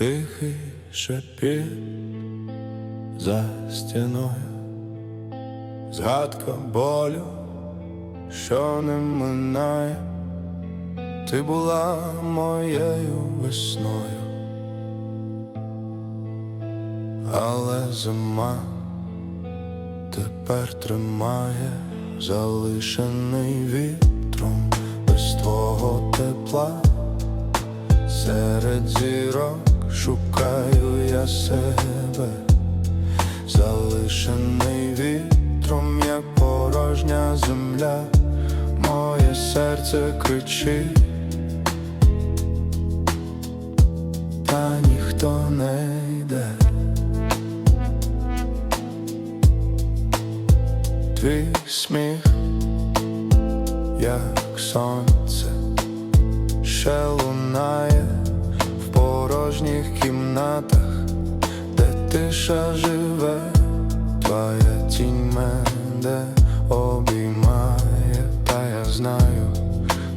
тихий шепіт за стіною, згадка болю, що не минає, ти була моєю весною, але зима тепер тримає, залишений вітром. Без твого тепла. Серед зірок шукаю я себе, залишений вітром, як порожня земля, моє серце кричить, та ніхто не йде. Твій сміх, як сонце ще лунає порожніх кімнатах, де тиша живе, твоя тінь мене обіймає, та я знаю,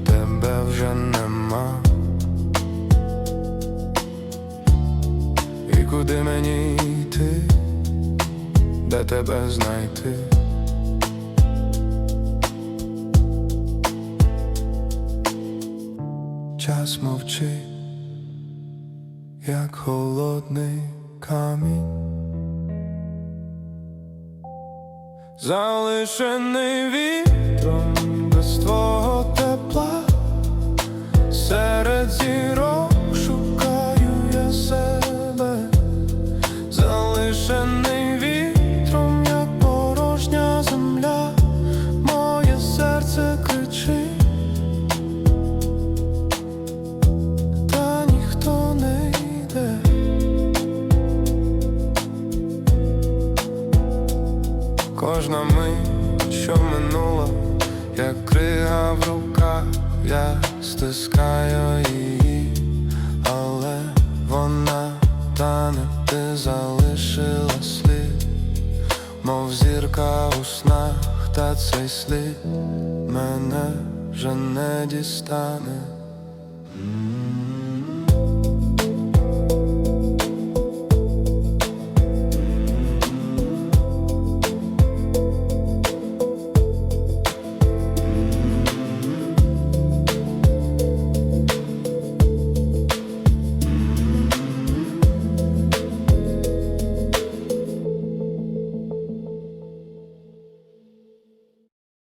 тебе вже нема. І куди мені йти, де тебе знайти? Час мовчить, як холодний камінь, залишений вітром без твого Кожна мить, що минула, як крига в руках, я стискаю її, але вона тане, ти залишила слід, мов зірка у снах, та цей слід мене вже не дістане.